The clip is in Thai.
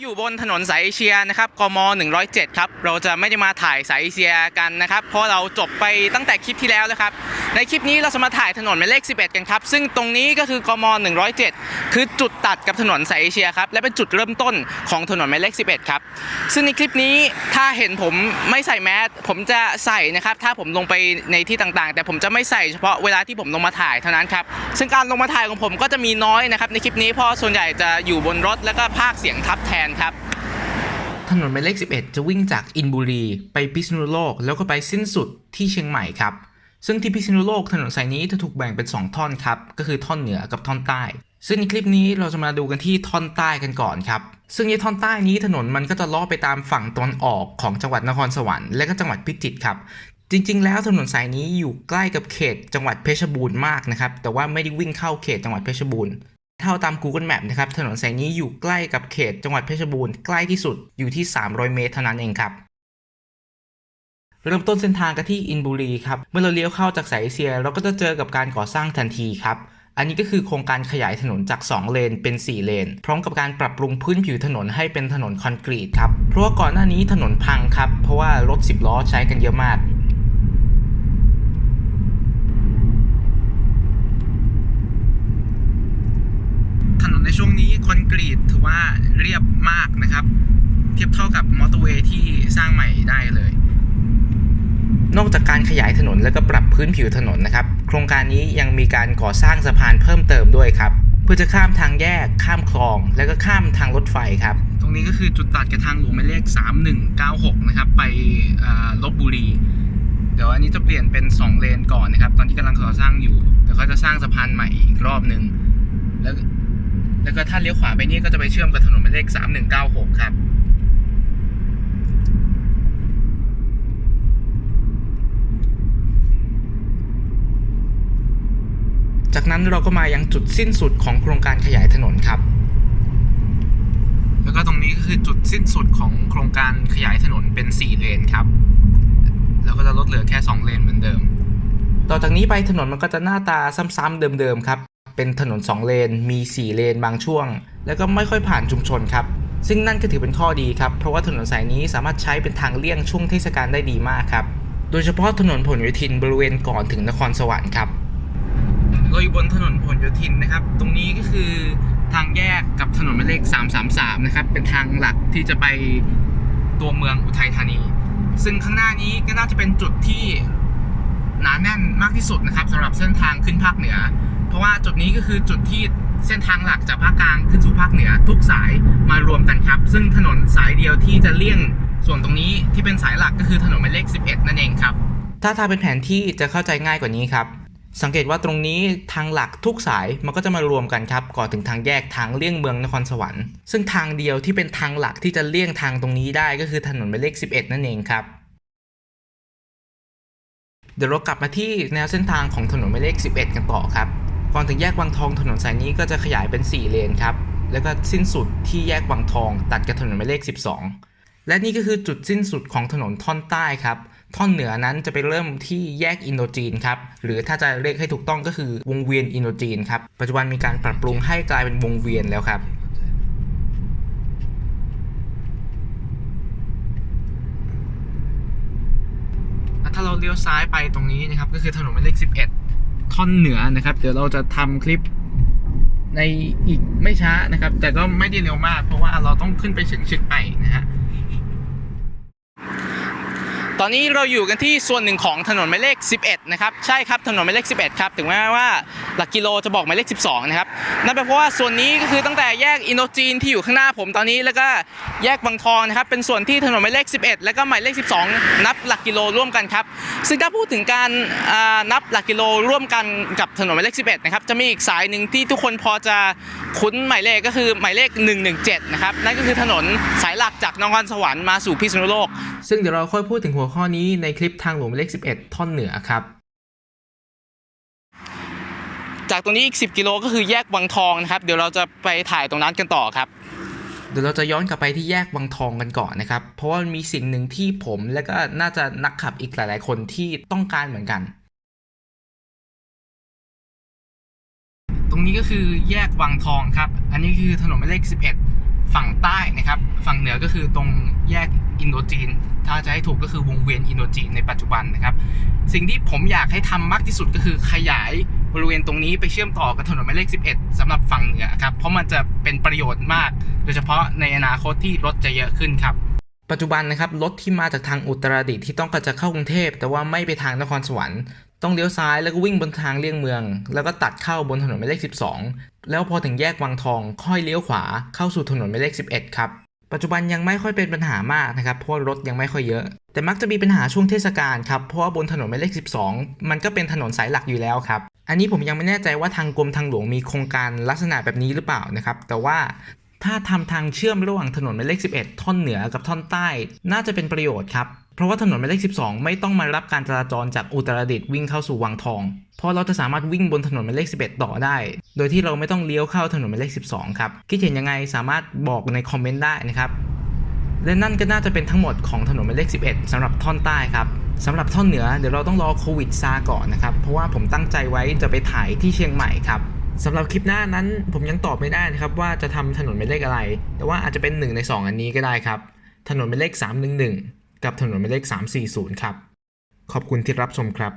อยู่บนถนนสายเอเชียนะครับกม 107 ครับ เราจะไม่ได้มาถ่ายสายเอเชียกันนะครับ เพราะเราจบไปตั้งแต่คลิปที่แล้วแล้วครับ ในคลิปนี้เราจะมาถ่ายถนนหมายเลข 11 กันครับ ซึ่งตรงนี้ก็คือกม 107 คือจุดตัดกับถนนสายเอเชียครับ และเป็นจุดเริ่มต้นของถนนหมายเลข 11 ครับ ซึ่งในคลิปนี้ถ้าเห็นผมไม่ใส่แมส ผมจะใส่นะครับ ถ้าผมลงไปในที่ต่างๆ แต่ผมจะไม่ใส่เฉพาะเวลาที่ผมลงมาถ่ายเท่านั้นครับ ซึ่งการลงมาถ่ายของผมก็จะมีน้อยนะครับในคลิปนี้ เพราะส่วนใหญ่จะอยู่บนรถแล้วก็พากเสียงทับแทนครับ ถนนหมายเลข 11 จะวิ่งจากอินบุรี ไปพิษณุโลก แล้วก็ไปสิ้นสุดที่เชียงใหม่ครับ ซึ่งที่พิษณุโลกถนนสายนี้จะถูกแบ่งเป็น 2 ท่อนครับ ก็คือท่อนเหนือกับท่อนใต้ ซึ่งในคลิปนี้เราจะมาดูกันที่ท่อนใต้กันก่อนครับ ซึ่งในท่อนใต้นี้ถนนมันก็จะล้อไปตามฝั่งตอนออกของจังหวัดนครสวรรค์และก็จังหวัดพิจิตรครับจริงๆ แล้วถนนสายนี้อยู่ใกล้กับเขตจังหวัดเพชรบูรณ์มากนะครับ แต่ว่าไม่ได้วิ่งเข้าเขตจังหวัดเพชรบูรณ์ เอาตาม Google Map นะครับ ถนนสายนี้อยู่ใกล้กับเขตจังหวัดเพชรบูรณ์ใกล้ที่สุดอยู่ที่ 300 เมตรเท่านั้นเองครับ เริ่มต้นเส้นทางกันที่อินบุรีครับ เมื่อเราเลี้ยวเข้าจากสายเอเชีย เราก็จะเจอกับการก่อสร้างทันทีครับ อันนี้ก็คือโครงการขยายถนนจาก 2 เลนเป็น 4 เลน พร้อมกับการปรับปรุงพื้นผิวถนนให้เป็นถนนคอนกรีตครับ เพราะว่าก่อนหน้านี้ถนนพังครับ เพราะว่ารถ 10 ล้อใช้กันเยอะมาก ถนนใน ช่วงนี้คอนกรีตถือว่าเรียบมากนะครับ เทียบเท่ากับมอเตอร์เวย์ที่สร้างใหม่ได้เลย นอกจากการขยายถนนและก็ปรับพื้นผิวถนนนะครับ โครงการนี้ยังมีการก่อสร้างสะพานเพิ่มเติมด้วยครับ เพื่อจะข้ามทางแยก ข้ามคลอง แล้วก็ข้ามทางรถไฟครับ ตรงนี้ก็คือจุดตัดกับทางหลวงหมายเลข 3196 นะครับ ไปลบบุรีเดี๋ยวอันนี้จะเปลี่ยนเป็น 2 เลนก่อนนะครับ ตอนที่กำลังก่อสร้างอยู่ เดี๋ยวเขาจะสร้างสะพานใหม่อีกรอบหนึ่งแล้ว แล้วก็ถ้าเลี้ยวขวาไปนี่ก็จะไปเชื่อมกับถนนหมายเลข 3196 ครับ จากนั้นเราก็มายังจุดสิ้นสุดของโครงการขยายถนนครับ แล้วก็ตรงนี้ก็คือจุดสิ้นสุดของโครงการขยายถนนเป็น 4 เลนครับ แล้วก็จะลดเหลือแค่ 2 เลนเหมือนเดิม ต่อจากนี้ไปถนนมันก็จะหน้าตาซ้ำๆเดิมๆครับ เป็นถนน 2 เลน มี 4 เลนบางช่วง แล้วก็ไม่ค่อยผ่านชุมชนครับ ซึ่งนั่นก็ถือเป็นข้อดีครับ เพราะว่าถนนสายนี้สามารถใช้เป็นทางเลี่ยงช่วงเทศกาลได้ดีมากครับ โดยเฉพาะถนนผลโยธินบริเวณก่อนถึงนครสวรรค์ครับ เราอยู่บนถนนผลโยธินนะครับ ตรงนี้ก็คือทางแยกกับถนนหมายเลข 333 นะครับ เป็นทางหลักที่จะไปตัวเมืองอุทัยธานี ซึ่งข้างหน้านี้ก็น่าจะเป็นจุดที่หนาแน่นมากที่สุดนะครับสำหรับเส้นทางขึ้นภาคเหนือ เพราะว่าจุดนี้ก็คือจุดที่เส้นทางหลักจากภาคกลางขึ้นสู่ภาคเหนือ ทุกสายมารวมกันครับ ซึ่งถนนสายเดียวที่จะเลี่ยงส่วนตรงนี้ที่เป็นสายหลักก็คือถนนหมายเลข 11 นั่นเองครับ ถ้าทาเป็นแผนที่จะเข้าใจง่ายกว่านี้ครับ สังเกตว่าตรงนี้ทางหลักทุกสายมันก็จะมารวมกันครับ ก่อนถึงทางแยกทางเลี่ยงเมืองนครสวรรค์ ซึ่งทางเดียวที่เป็นทางหลักที่จะเลี่ยงทางตรงนี้ได้ก็คือถนนหมายเลข 11 นั่นเองครับเดี๋ยวเรากลับมาที่แนวเส้นทางของถนนหมายเลข 11 กันต่อครับ ก่อนถึงแยกวังทองถนนสายนี้ก็จะขยายเป็น 4 เลนครับ แล้วก็สิ้นสุดที่แยกวังทองตัดกับถนนหมายเลข 12 และนี่ก็คือจุดสิ้นสุดของถนนท่อนใต้ครับ ท่อนเหนือนั้นจะไปเริ่มที่แยกอินโดจีนครับ หรือถ้าจะเรียกให้ถูกต้องก็คือวงเวียนอินโดจีนครับ ปัจจุบันมีการปรับปรุงให้กลายเป็นวงเวียนแล้วครับถ้าเราเลี้ยวซ้ายไปตรงนี้นะครับก็คือถนนหมายเลข 11 ท่อนเหนือนะครับ เดี๋ยวเราจะทำคลิปในอีกไม่ช้านะครับ แต่ก็ไม่ได้เร็วมาก เพราะว่าเราต้องขึ้นไปเฉียงชิดไปนะฮะ ตอนนี้เราอยู่กันที่ส่วนหนึ่งของถนนหมายเลข 11 นะครับ ใช่ครับถนนหมายเลข 11 ครับ ถึงแม้ว่าหลักกิโลจะบอกหมายเลข 12 นะครับ นั่นเป็นเพราะว่าส่วนนี้ก็คือตั้งแต่แยกอินโดจีนที่อยู่ข้างหน้าผมตอนนี้แล้วก็แยกบางทองนะครับ เป็นส่วนที่ถนนหมายเลข 11 แล้วก็หมายเลข 12 นับหลักกิโลร่วมกันครับ ซึ่งถ้าพูดถึงการนับหลักกิโลร่วมกันกับถนนหมายเลข 11 นะครับ จะมีอีกสายหนึ่งที่ทุกคนพอจะคุ้นหมายเลขก็คือหมายเลข 117 นะครับ นั่นก็คือถนนสายหลักจากนครสวรรค์มาสู่พิษณุโลก ซึ่งเดี๋ยวเราค่อยพูดถึงหัวข้อนี้ในคลิปทางหลวงหมายเลข 11 ท่อนเหนือครับจากตรงนี้อีก 10 กิโลก็คือแยกวังทองนะครับ เดี๋ยวเราจะไปถ่ายตรงนั้นกันต่อครับ เดี๋ยวเราจะย้อนกลับไปที่แยกวังทองกันก่อนนะครับ เพราะว่ามันมีสิ่งหนึ่งที่ผมและก็น่าจะนักขับอีกหลาย ๆ คนที่ต้องการเหมือนกัน ตรงนี้ก็คือแยกวังทองครับ อันนี้คือถนนหมายเลข 11 ฝั่งใต้นะครับ ฝั่งเหนือก็คือตรงแยกอินโดจีน ถ้าจะให้ถูกก็คือวงเวียนอินโดจีนในปัจจุบันนะครับ สิ่งที่ผมอยากให้ทำมากที่สุดก็คือขยายบริเวณตรงนี้ไปเชื่อมต่อกับถนนหมายเลข 11สำหรับฝั่งเหนือครับ เพราะมันจะเป็นประโยชน์มาก โดยเฉพาะในอนาคตที่รถจะเยอะขึ้นครับ ปัจจุบันนะครับรถที่มาจากทางอุตรดิตถ์ที่ต้องการจะเข้ากรุงเทพ แต่ว่าไม่ไปทางนครสวรรค์ ต้องเลี้ยวซ้ายแล้วก็วิ่งบนทางเลี่ยงเมือง แล้วก็ตัดเข้าบนถนนหมายเลข 12 แล้วพอถึงแยกวังทองค่อยเลี้ยวขวาเข้าสู่ถนนหมายเลข 11 ครับ ปัจจุบันยังไม่ค่อยเป็นปัญหามากนะครับเพราะรถยังไม่ค่อยเยอะ แต่มักจะมีปัญหาช่วงเทศกาลครับเพราะว่าบนถนนหมายเลข 12 มันก็เป็นถนนสายหลักอยู่แล้วครับอันนี้ผมยังไม่แน่ใจว่าทางกรมทางหลวงมีโครงการลักษณะแบบนี้หรือเปล่านะครับ แต่ว่าถ้าทำทางเชื่อมระหว่างถนนหมายเลข 11 ท่อนเหนือกับท่อนใต้ น่าจะเป็นประโยชน์ครับ ราะว่าถนนหมายเลข 12 ไม่ต้องมารับการจราจรจากอุตรดิตถ์วิ่งเข้าสู่วังทอง เพราะเราจะสามารถวิ่งบนถนนหมายเลข 11 ต่อได้ โดยที่เราไม่ต้องเลี้ยวเข้าถนนหมายเลข 12 ครับ คิดเห็นยังไงสามารถบอกในคอมเมนต์ได้นะครับ และนั่นก็น่าจะเป็นทั้งหมดของถนนหมายเลข 11สำหรับท่อนใต้ครับสำหรับท่อนเหนือเดี๋ยวเราต้องรอโควิดซาก่อนนะครับ เพราะว่าผมตั้งใจไว้จะไปถ่ายที่เชียงใหม่ครับสำหรับคลิปหน้านั้นผมยังตอบไม่ได้นะครับว่าจะทำถนนหมายเลขอะไร แต่ว่าอาจจะเป็นหนึ่งใน2 อันนี้ก็ได้ครับ ถนนหมายเลข 311 กับถนนหมายเลข340 ครับ ขอบคุณที่รับชมครับ